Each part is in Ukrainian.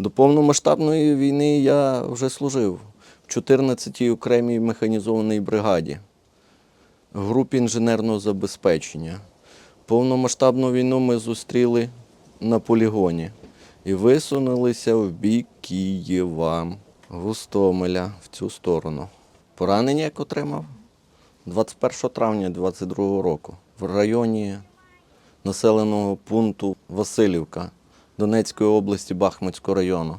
До повномасштабної війни я вже служив в 14-й окремій механізованій бригаді, групі інженерного забезпечення. Повномасштабну війну ми зустріли на полігоні і висунулися в бік Києва, Густомеля в цю сторону. Поранення як отримав 21 травня 22 року в районі населеного пункту Васильівка Донецької області Бахмутського району.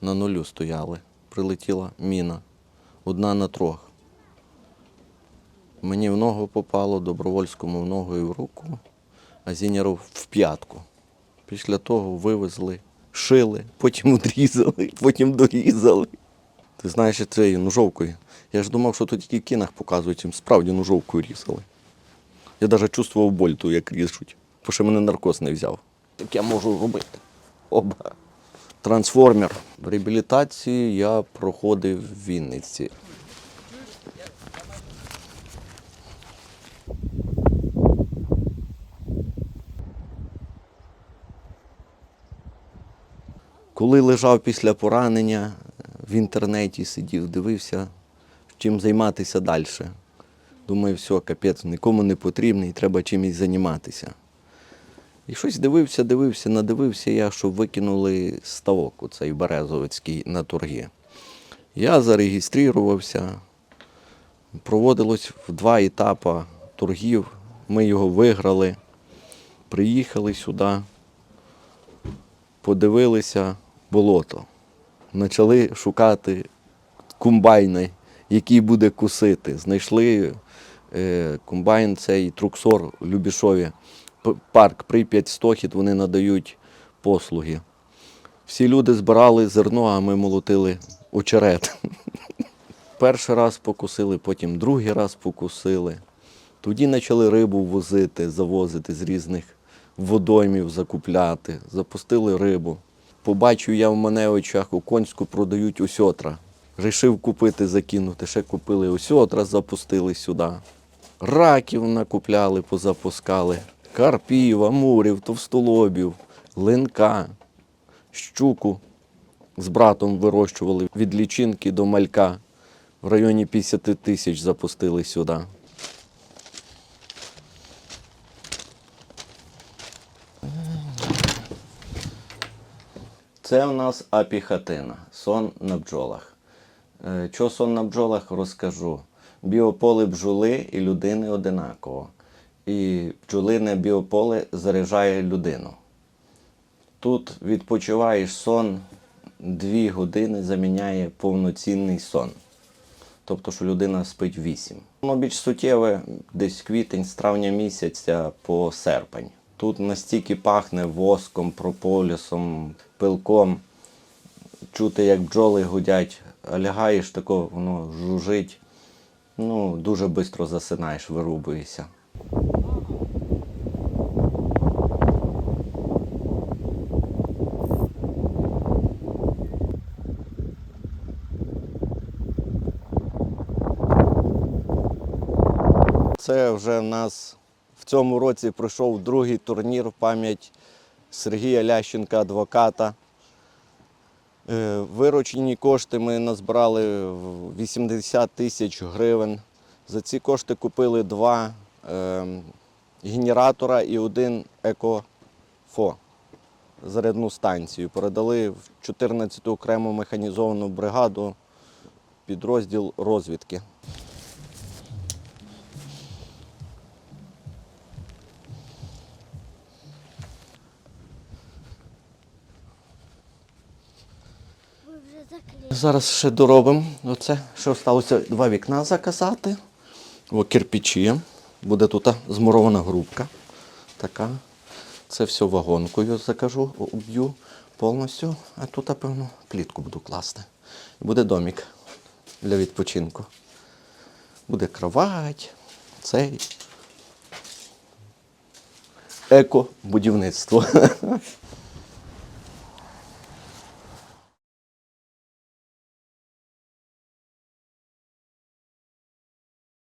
На нулю стояли. Прилетіла міна. Одна на трьох. Мені в ногу попало, добровольському в ногу і в руку, а Зіняру в п'ятку. Після того вивезли, шили, потім одрізали, потім дорізали. Ти знаєш, цією ножовкою. Я ж думав, що тут тільки в кінах показують, їм справді ножовкою різали. Я навіть чувствував боль ту, як ріжуть, бо ще мене наркоз не взяв. Так я можу робити. Оба. Трансформер. Реабілітацію я проходив в Вінниці. Коли лежав після поранення, в інтернеті сидів, дивився, чим займатися далі. Думаю, все, капець, нікому не потрібний, треба чимось займатися. І щось дивився, дивився, надивився я, що викинули ставок цей Березовицький на торги. Я зареєструвався, проводилось в два етапи торгів. Ми його виграли, приїхали сюди, подивилися болото. Почали шукати комбайни, який буде кусити. Знайшли е, комбайн, цей труксор Любішові. Парк Прип'ять Стохід, вони надають послуги. Всі люди збирали зерно, а ми молотили очерет. Перший раз покусили, потім другий раз покусили. Тоді почали рибу возити, завозити з різних водоймів, закупляти. Запустили рибу. Побачив я в мене в очах у конську продають осьотра. Рішив купити, закинути. Ще купили осьотра, запустили сюди. Раків накупляли, позапускали. Карпів, амурів, товстолобів, линка, щуку з братом вирощували від лічинки до малька. В районі 50 тисяч запустили сюди. Це у нас апіхатина, сон на бджолах. Е, Що сон на бджолах розкажу. Біополе бджоли і людини одинаково. І бджолине біополе заряджає людину. Тут відпочиваєш сон, дві години заміняє повноцінний сон. Тобто, що людина спить 8. Воно більш суттєве десь квітень, з травня місяця по серпень. Тут настільки пахне воском, прополісом, пилком. Чути, як бджоли гудять, а лягаєш тако, воно жужить. Ну, дуже швидко засинаєш, вирубуєшся. Це вже в нас в цьому році пройшов другий турнір в пам'ять Сергія Лященка, адвоката. Е, Виручені кошти ми назбирали 80 тисяч гривень. За ці кошти купили два генератора і один екофо зарядну станцію. Передали в 14-ту окрему механізовану бригаду підрозділ розвідки. Зараз ще доробимо. Оце ще залишилося два вікна заказати. О, кирпичі. Буде тут змурована грубка. Така. Це все вагонкою закажу, об'ю повністю. А тут, певно, плітку буду класти. Буде домик для відпочинку. Буде кровать, цей. Еко-будівництво.